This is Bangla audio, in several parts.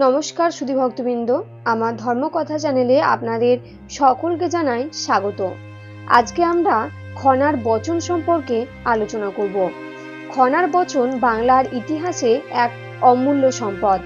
নমস্কার সুধী ভক্তবৃন্দ, আমার ধর্মকথা চ্যানেলে আপনাদের সকলকে জানাই স্বাগত। আজকে আমরা খনার বচন সম্পর্কে আলোচনা করব। খনার বচন বাংলার ইতিহাসে এক অমূল্য সম্পদ।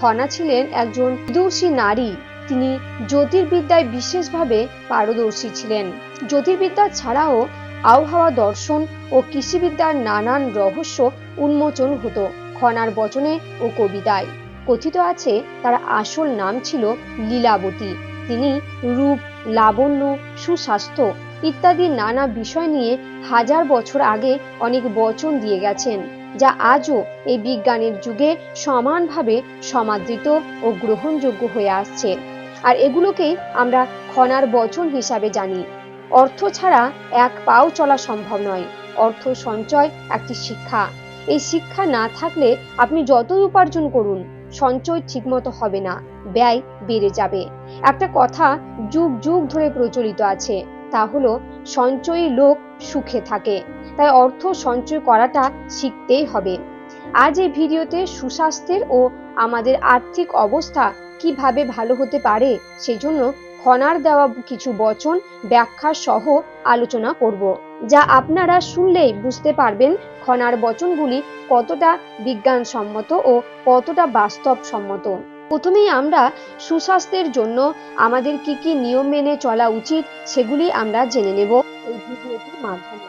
খনা ছিলেন একজন বিদুষী নারী, তিনি জ্যোতির্বিদ্যায় বিশেষভাবে পারদর্শী ছিলেন। জ্যোতির্বিদ্যা ছাড়াও আবহাওয়া দর্শন ও কৃষিবিদ্যার নানান রহস্য উন্মোচন হতো খনার বচনে ও কবিতায়। কথিত আছে, তার আসল নাম ছিল লীলাবতী। তিনি রূপ, লাবণ্য, সুস্বাস্থ্য ইত্যাদি নানা বিষয় নিয়ে হাজার বছর আগে অনেক বচন দিয়ে গেছেন, যা আজও এই বিজ্ঞানের যুগে সমানভাবে সমাদৃত ও গ্রহণযোগ্য হয়ে আসছে। আর এগুলোকেই আমরা খনার বচন হিসাবে জানি। অর্থ ছাড়া এক পাও চলা সম্ভব নয়। অর্থ সঞ্চয় একটি শিক্ষা। এই শিক্ষা না থাকলে আপনি যতই উপার্জন করুন সঞ্চয় ঠিকমতো হবে না, ব্যয় বেড়ে যাবে। একটা কথা যুগ যুগ ধরে প্রচলিত আছে, তা হলো সঞ্চয়ী লোক সুখে থাকে, তাই অর্থ সঞ্চয় করাটা শিখতেই হবে। আজ এই ভিডিওতে সুস্বাস্থ্যের ও আমাদের আর্থিক অবস্থা কীভাবে ভালো হতে পারে, সেই জন্য খনার দেওয়া কিছু বচন, ব্যাখ্যা সহ আলোচনা করব। যা আপনারা শুনলেই বুঝতে পারবেন খনার বচনগুলি কতটা বিজ্ঞানসম্মত ও কতটা বাস্তবসম্মত। প্রথমেই আমরা সুস্বাস্থ্যের জন্য আমাদের কি কি নিয়ম মেনে চলা উচিত সেগুলি আমরা জেনে নেব এই ভিডিওটির মাধ্যমে।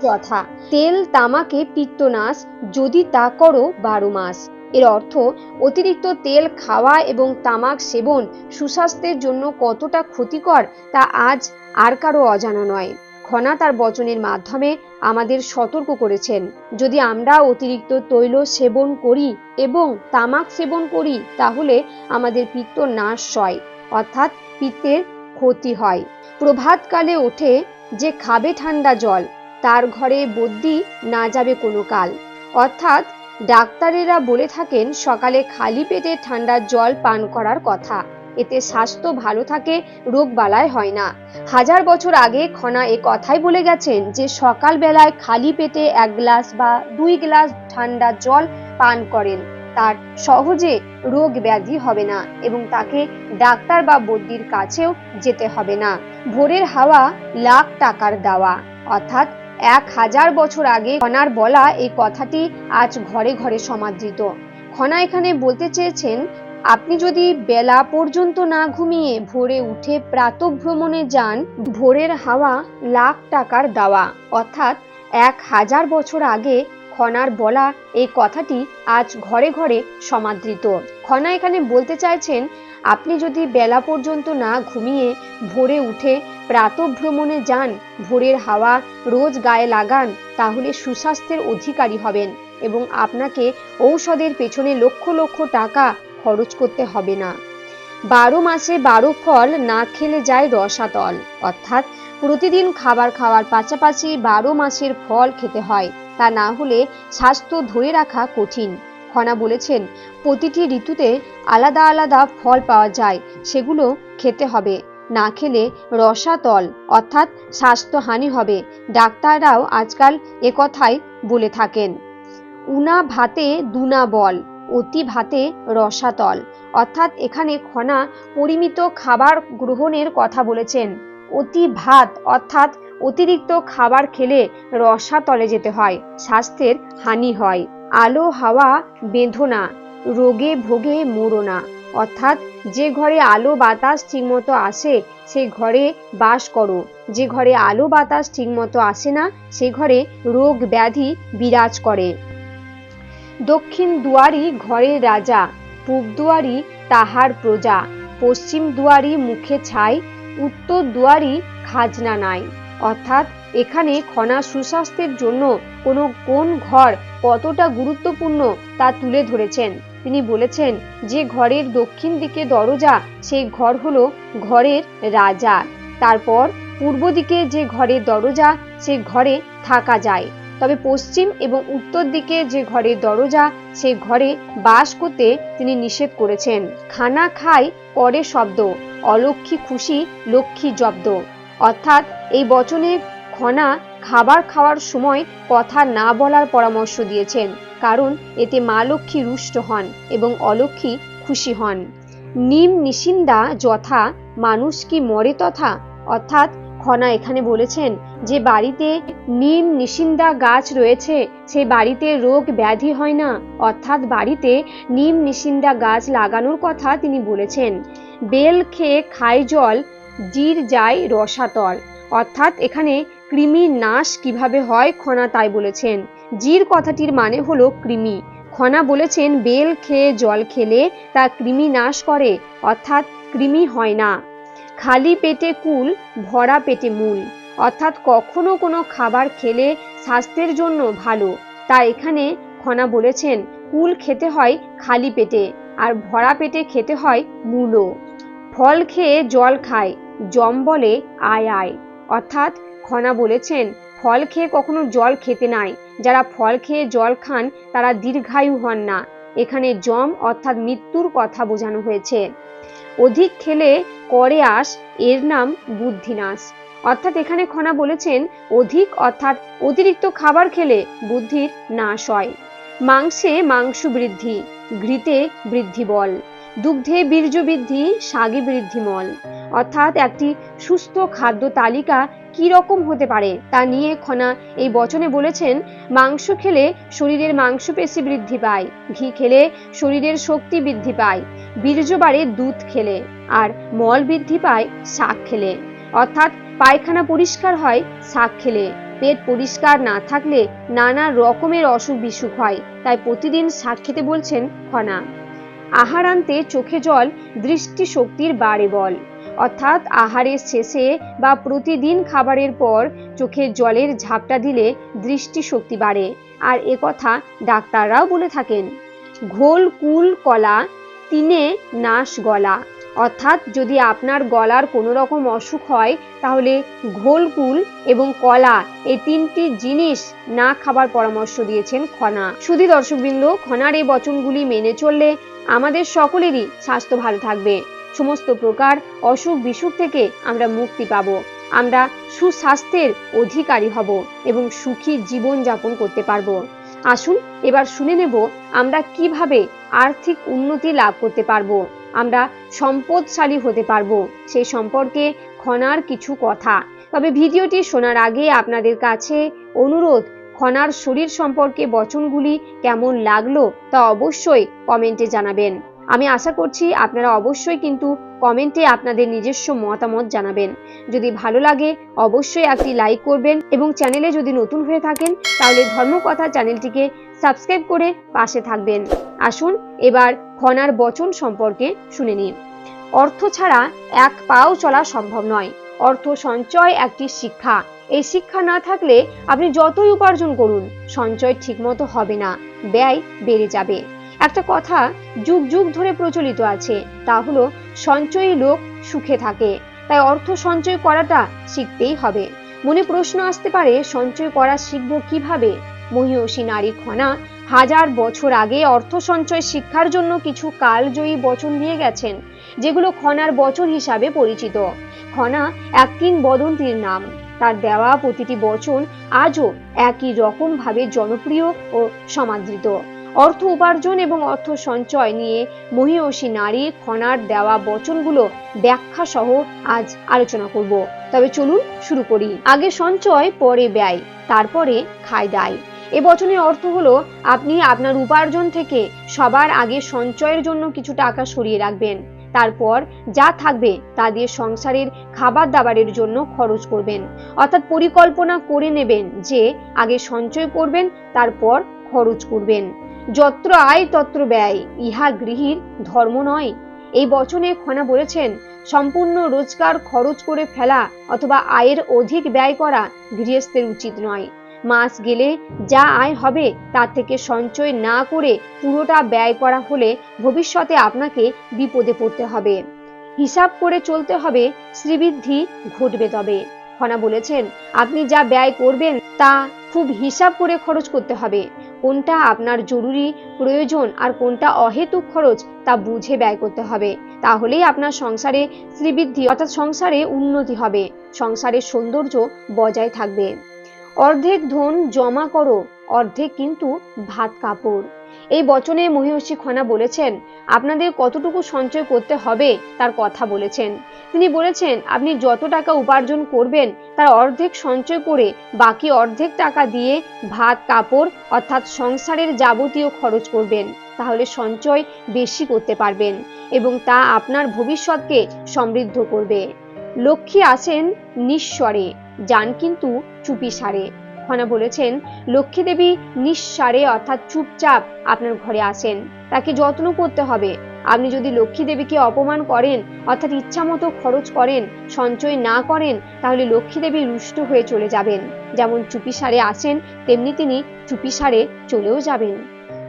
যথা, তেল, তামাকে পিত্তনাশ, যদি তা করো বারো মাস। এর অর্থ, অতিরিক্ত তেল খাওয়া এবং তামাক সেবন সুস্বাস্থ্যের জন্য কতটা ক্ষতিকর তা আজ আর কারও অজানা নয়। খনা তার বচনের মাধ্যমে আমাদের সতর্ক করেছেন। যদি আমরা অতিরিক্ত তৈল সেবন করি এবং তামাক সেবন করি, তাহলে আমাদের পিত্ত নাশ হয়, অর্থাৎ পিত্তের ক্ষতি হয়। প্রভাতকালে ওঠে যে খাবে ঠান্ডা জল, তার ঘরে বদ্যি না যাবে কোনো কাল। অর্থাৎ ডাক্তারেরা বলে থাকেন, সকালে খালি পেটে ঠান্ডা জল পান করার কথা। এতে স্বাস্থ্য ভালো থাকে, রোগ বালায় হয় না। হাজার বছর আগে খনা এ কথাই বলে গেছেন যে সকাল বেলায় খালি পেটে এক গ্লাস বা দুই গ্লাস ঠান্ডা জল পান করেন। তার সহজে রোগ ব্যাধি হবে না এবং তাকে ডাক্তার বা বদ্যির কাছেও যেতে হবে না। ভোরের হাওয়া লাখ টাকার দেওয়া। অর্থাৎ এক হাজার বছর আগে খনার বলা এই কথাটি আজ ঘরে ঘরে সমাদৃত। খনা এখানে বলতে চেয়েছেন আপনি যদি বেলা পর্যন্ত না ঘুমিয়ে ভোরে উঠে প্রাতভ্রমণে যান, ভোরের হাওয়া লাখ টাকার দাওয়া। অর্থাৎ এক হাজার বছর আগে খনার বলা এই কথাটি আজ ঘরে ঘরে সমাদৃত। খনা এখানে বলতে চাইছেন, আপনি যদি বেলা পর্যন্ত না ঘুমিয়ে ভোরে উঠে প্রাতভ্রমণে যান, ভোরের হাওয়া রোজ গায়ে লাগান, তাহলে সুস্বাস্থ্যের অধিকারী হবেন এবং আপনাকে ঔষধের পেছনে লক্ষ লক্ষ টাকা খরচ করতে হবে না। বারো মাসে বারো ফল না খেলে যায় রসাতল। অর্থাৎ প্রতিদিন খাবার খাওয়ার পাশাপাশি বারো মাসের ফল খেতে হয়। তা না হলে স্বাস্থ্য ধরে রাখা কঠিন। খনা বলেছেন, প্রতিটি ঋতুতে আলাদা আলাদা ফল পাওয়া যায়, সেগুলো খেতে হবে। না খেলে রসাতল, অর্থাৎ স্বাস্থ্যহানি হবে। ডাক্তাররাও আজকাল একথাই বলে থাকেন। উনা ভাতে দুনা বল। অতি ভাতে রসাতল। অর্থাৎ এখানে খনা পরিমিত খাবার গ্রহণের কথা বলেছেন। অতি ভাত, অর্থাৎ অতিরিক্ত খাবার খেলে রসাতলে যেতে হয়, স্বাস্থ্যের হানি হয়। আলো, হাওয়া বেঁধনা রোগে ভোগে মোড়না অর্থাৎ যে ঘরে আলো, বাতাস ঠিকমতো আসে সেই ঘরে বাস করো। যে ঘরে আলো, বাতাস ঠিকমতো আসে না, সে ঘরে রোগ, ব্যাধি বিরাজ করে। দক্ষিণ দুয়ারি ঘরের রাজা, পূব দুয়ারি তাহার প্রজা, পশ্চিম দুয়ারি মুখে ছাই, উত্তর দুয়ারি খাজনা নাই। অর্থাৎ এখানে খনা সুস্বাস্থ্যের জন্য কোনো কোন ঘর কতটা গুরুত্বপূর্ণ তা তুলে ধরেছেন। তিনি বলেছেন, যে ঘরের দক্ষিণ দিকে দরজা, সেই ঘর হলো ঘরের রাজা। তারপর পূর্ব দিকে যে ঘরের দরজা, সে ঘরে থাকা যায়। তবে পশ্চিম এবং উত্তর দিকে যে ঘরের দরজা সে ঘরে বাস করতে তিনি নিষেধ করেছেন। খানা খায় করে শব্দ অলক্ষী খুশি, লক্ষ্মী জব্দ। অর্থাৎ এই বচনে খনা খাবার খাওয়ার সময় কথা না বলার পরামর্শ দিয়েছেন, কারণ এতে মা লক্ষ্মী রুষ্ট হন এবং অলক্ষ্মী খুশি হন। নিম নিশিন্দা যথা, মানুষ কি মরে তথা? অর্থাৎ খনা এখানে বলেছেন যে বাড়িতে নিম নিশিন্দা গাছ রয়েছে সেই বাড়িতে রোগ ব্যাধি হয় না। অর্থাৎ বাড়িতে নিম নিশিন্দা গাছ লাগানোর কথা তিনি বলেছেন। বেল খেয়ে খায় জল, জির যায় রসাতল। অর্থাৎ এখানে কৃমি নাশ কীভাবে হয় খনা তাই বলেছেন। জির কথাটির মানে হলো কৃমি। খনা বলেছেন, বেল খেয়ে জল খেলে তা কৃমি নাশ করে, অর্থাৎ কৃমি হয় না। খালি পেটে কুল, ভরা পেটে মূল। অর্থাৎ কখনো কোনো খাবার খেলে স্বাস্থ্যের জন্য ভালো। তা এখানে খনা বলেছেন, কুল খেতে হয় খালি পেটে আর ভরা পেটে খেতে হয় মূলো ফল খেয়ে জল খায়, জম বলে আয় আয়। অর্থাৎ খনা বলেছেন, ফল খেয়ে কখনো জল খেতে নাই। যারা ফল খেয়ে জল খান, তারা দীর্ঘায়ু হন না। এখানে জম অর্থাৎ মৃত্যুর কথা বোঝানো হয়েছে। অধিক খেলে করে আস, এর নাম বুদ্ধিনাশ। অর্থাৎ এখানে খনা বলেছেন, অধিক অর্থাৎ অতিরিক্ত খাবার খেলে বুদ্ধির নাশ হয়। মাংসে মাংস বৃদ্ধি, ঘৃতে বৃদ্ধি বল, দুগ্ধে বীর্য বৃদ্ধি শাগে বৃদ্ধি মল। অর্থাৎ একটি সুস্থ খাদ্য তালিকা কি রকম হতে পারে তা নিয়ে খনা এই বচনে বলেছেন, মাংস খেলে শরীরের মাংসপেশি বৃদ্ধি পায়, ঘি খেলে শরীরের শক্তি বৃদ্ধি পায় বীর্য বাড়ে দুধ খেলে আর মল বৃদ্ধি পায় শাক খেলে। অর্থাৎ পায়খানা পরিষ্কার হয়, শাক খেলে। পেট পরিষ্কার না থাকলে নানা রকমের অসুখ বিসুখ হয়, তাই প্রতিদিন শাক খেতে বলছেন খনা। আনতে চোখে জল দৃষ্টি শক্তির বাড়ে বল। অর্থাৎ আহারের শেষে বা প্রতিদিন খাবারের পর চোখে জলের ঝাপটা দিলে দৃষ্টি শক্তি বাড়ে। আর এ কথা ডাক্তাররাও বলে থাকেন। ঘোল, কুল, কলা তিনে নাশ গলা। অর্থাৎ যদি আপনার গলার কোনো রকম অসুখ হয়, তাহলে ঘোলকুল এবং কলা এই তিনটি জিনিস না খাবার পরামর্শ দিয়েছেন খনা। সুধী দর্শকবৃন্দ, খনার এই বচনগুলি মেনে চললে আমাদের সকলেরই স্বাস্থ্য ভালো থাকবে। সমস্ত প্রকার অসুখ বিসুখ থেকে আমরা মুক্তি পাব। আমরা সুস্বাস্থ্যের অধিকারী হব এবং সুখী জীবন যাপন করতে পারব। আসুন, এবার শুনে নেব আমরা কীভাবে আর্থিক উন্নতি লাভ করতে পারব, আমরা সম্পদশালী হতে পারব সেই সম্পর্কে খনার কিছু কথা। তবে ভিডিওটি শোনার আগে আপনাদের কাছে অনুরোধ খনার শরীর সম্পর্কে বচনগুলি কেমন লাগল তা অবশ্যই কমেন্টে জানাবেন। আমি আশা করছি আপনারা অবশ্যই কিন্তু কমেন্টে আপনাদের নিজস্ব মতামত জানাবেন। যদি ভালো লাগে, অবশ্যই একটি লাইক করবেন এবং চ্যানেলে যদি নতুন হয়ে থাকেন, তাহলে ধর্মকথা চ্যানেলটিকে সাবস্ক্রাইব করে পাশে থাকবেন। আসুন, এবার খনার বচন সম্পর্কে শুনে নিন অর্থ ছাড়া এক পাও চলা সম্ভব নয়। অর্থ সঞ্চয় একটি শিক্ষা। এই শিক্ষা না থাকলে আপনি যতই উপার্জন করুন, সঞ্চয় ঠিকমতো হবে না। ব্যয় বেড়ে যাবে। একটা কথা যুগ যুগ ধরে প্রচলিত আছে, তা হলো সঞ্চয়ী লোক সুখে থাকে। তাই অর্থ সঞ্চয় করাটা শিখতেই হবে। মনে প্রশ্ন আসতে পারে, সঞ্চয় করা শিখব কীভাবে? মহিষী নারী খনা, হাজার বছর আগে অর্থ সঞ্চয় শিক্ষার জন্য কিছু কালজয়ী বচন দিয়ে গেছেন, যেগুলো খনার বচন হিসাবে পরিচিত। খনা এক কিংবদন্তির নাম। তার দেওয়া প্রতিটি বচন আজও একই রকম ভাবে জনপ্রিয় ও সমাদৃত। অর্থ উপার্জন এবং অর্থ সঞ্চয় নিয়ে মহিষী নারী খনার দেওয়া বচনগুলো ব্যাখ্যা সহ আজ আলোচনা করব। তবে চলুন শুরু করি। আগে সঞ্চয়, পরে ব্যয়, তারপরে খায় দায় এ বচনের অর্থ হলো, আপনি আপনার উপার্জন থেকে সবার আগে সঞ্চয়ের জন্য কিছু টাকা সরিয়ে রাখবেন। তারপর যা থাকবে তা দিয়ে সংসারের খাবার দাবারের জন্য খরচ করবেন। অর্থাৎ পরিকল্পনা করে নেবেন যে আগে সঞ্চয় করবেন, তারপর খরচ করবেন। যত্র আয় তত্র ব্যয়, ইহা গৃহীর ধর্ম নয়। এই বচনে খনা বলেছেন, সম্পূর্ণ রোজগার খরচ করে ফেলা অথবা আয়ের অধিক ব্যয় করা গৃহস্থের উচিত নয়। মাস গেলে যা আয় হবে তার থেকে সঞ্চয় না করে পুরোটা ব্যয় করা হলে ভবিষ্যতে আপনাকে বিপদে পড়তে হবে। হিসাব করে চলতে হবে, শ্রীবৃদ্ধি ঘটবে তবে। খনা বলেছেন, আপনি যা ব্যয় করবেন তা খুব হিসাব করে খরচ করতে হবে। কোনটা আপনার জরুরি প্রয়োজন আর কোনটা অহেতুক খরচ তা বুঝে ব্যয় করতে হবে। তাহলেই আপনার সংসারে শ্রীবৃদ্ধি অর্থাৎ সংসারে উন্নতি হবে। সংসারের সৌন্দর্য বজায় থাকবে। অর্ধেক ধন জমা করো, অর্ধেক কিন্তু ভাত কাপড়। এই বচনে মহিষী খনা বলেছেন, আপনাদের কতটুকু সঞ্চয় করতে হবে? তার কথা বলেছেন। তিনি বলেছেন, আপনি যত টাকা উপার্জন করবেন, তার অর্ধেক সঞ্চয় করে বাকি অর্ধেক টাকা দিয়ে ভাত, কাপড়, অর্থাৎ সংসারের যাবতীয় খরচ করবেন। তাহলে সঞ্চয় বেশি করতে পারবেন এবং তা আপনার ভবিষ্যৎকে সমৃদ্ধ করবে। লক্ষ্মী আসেন নিঃস্বরে, যান কিন্তু চুপি সারে খনা বলেছেন, লক্ষ্মী দেবী নিঃস্বারে অর্থাৎ চুপচাপ আপনার ঘরে আসেন তাকে যত্ন করতে হবে। আপনি যদি লক্ষ্মী দেবীকে অপমান করেন, অর্থাৎ ইচ্ছামতো খরচ করেন, সঞ্চয় না করেন, তাহলে লক্ষ্মী দেবী রুষ্ট হয়ে চলে যাবেন। যেমন চুপিসারে আসেন তেমনি তিনি চুপিসারে চলেও যাবেন।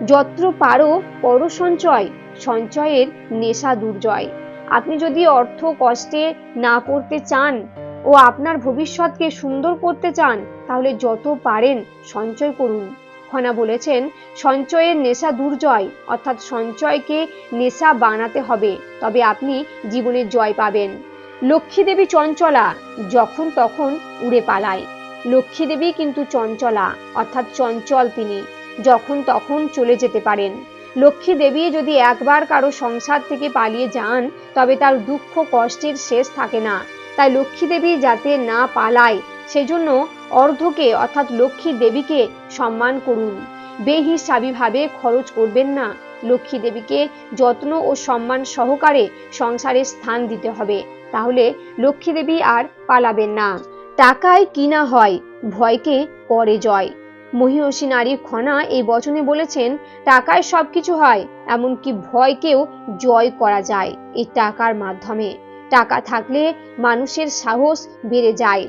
যত্র পারো, পর সঞ্চয়। সঞ্চয়ের নেশা দুর্জয়। আপনি যদি অর্থ কষ্টে না পড়তে চান ও আপনার ভবিষ্যৎকে সুন্দর করতে চান, তাহলে যত পারেন সঞ্চয় করুন। খনা বলেছেন, সঞ্চয়ের নেশা দুর্জয়, অর্থাৎ সঞ্চয়কে নেশা বানাতে হবে, তবে আপনি জীবনে জয় পাবেন। লক্ষ্মী দেবী চঞ্চলা যখন তখন উড়ে পালায়। লক্ষ্মী দেবী কিন্তু চঞ্চলা, অর্থাৎ চঞ্চল তিনি, যখন তখন চলে যেতে পারেন। লক্ষ্মী দেবী যদি একবার কারও সংসার থেকে পালিয়ে যান, তবে তার দুঃখ কষ্টের শেষ থাকে না। তাই লক্ষ্মী দেবী যাতে না পালায়, সেজন্য অর্ধকে অর্থাৎ লক্ষ্মী দেবীকে সম্মান করুন। বেহিসাবিভাবে খরচ করবেন না। লক্ষ্মী দেবীকে যত্ন ও সম্মান সহকারে সংসারে স্থান দিতে হবে। তাহলে লক্ষ্মী দেবী আর পালাবেন না। টাকায় কিনা হয়, ভয়কে করে জয়। মহিষী নারী খনা এই বচনে বলেছেন, টাকায় সবকিছু হয়, এমনকি ভয়কেও জয় করা যায় এই টাকার মাধ্যমে। টাকা থাকলে মানুষের সাহস বেড়ে যায়।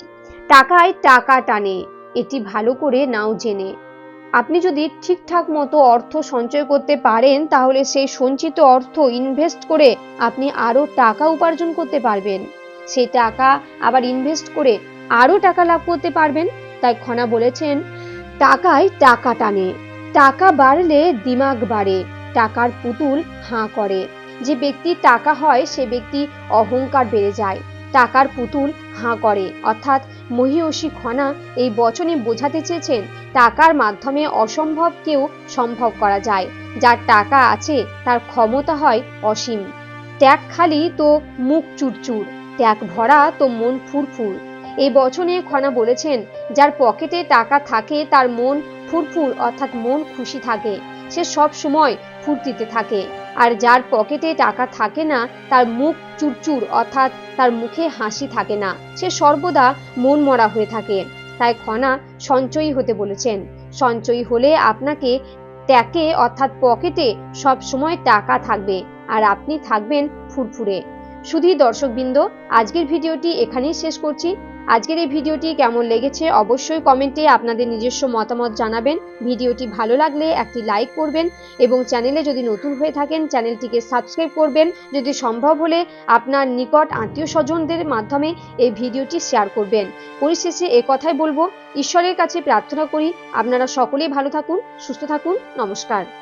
টাকায় টাকা টানে, এটি ভালো করে নাও জেনে। আপনি যদি ঠিকঠাক মতো অর্থ সঞ্চয় করতে পারেন, তাহলে সেই সঞ্চিত অর্থ ইনভেস্ট করে আপনি আরও টাকা উপার্জন করতে পারবেন। সেই টাকা আবার ইনভেস্ট করে আরও টাকা লাভ করতে পারবেন। তাই খনা বলেছেন, টাকায় টাকা টানে। টাকা বাড়লে দিমাগ বাড়ে, টাকার পুতুল হাঁ করে। যে ব্যক্তির টাকা হয়, সে ব্যক্তি অহংকার বেড়ে যায়। টাকার পুতুল হাঁ করে। অর্থাৎ মহিষী খনা এই বচনে বোঝাতে চেয়েছেন, টাকার মাধ্যমে অসম্ভবকেও সম্ভব করা যায়। যার টাকা আছে, তার ক্ষমতা হয় অসীম। ট্যাগ খালি তো মুখ চুরচুর, ট্যাগ ভরা তো মন ফুরফুর। এই বচনে খনা বলেছেন, যার পকেটে টাকা থাকে, তার মন ফুরফুর, অর্থাৎ মন খুশি থাকে। সে সব সময় ফুর্তিতে থাকে। আর যার পকেটে টাকা থাকে না, তার মুখ চুরচুর, অর্থাৎ তার মুখে হাসি থাকে না। সে সর্বদা মন মরা হয়ে থাকে। তাই খনা সঞ্চয়ী হতে বলেছেন। সঞ্চয়ী হলে আপনাকে ট্যাকে, অর্থাৎ পকেটে সব সময় টাকা থাকবে। আর আপনি থাকবেন ফুরফুরে। শুধু দর্শকবৃন্দ, আজকের ভিডিওটি এখানেই শেষ করছি। আজকের এই ভিডিওটি কেমন লেগেছে অবশ্যই কমেন্টে আপনাদের নিজস্ব মতামত জানাবেন। ভিডিওটি ভালো লাগলে একটি লাইক করবেন এবং চ্যানেলে যদি নতুন হয়ে থাকেন, চ্যানেলটিকে সাবস্ক্রাইব করবেন। যদি সম্ভব হলে আপনার নিকট আত্মীয় স্বজনদের মাধ্যমে এই ভিডিওটি শেয়ার করবেন। পরিশেষে এ কথাই বলব, ঈশ্বরের কাছে প্রার্থনা করি, আপনারা সকলেই ভালো থাকুন, সুস্থ থাকুন, নমস্কার।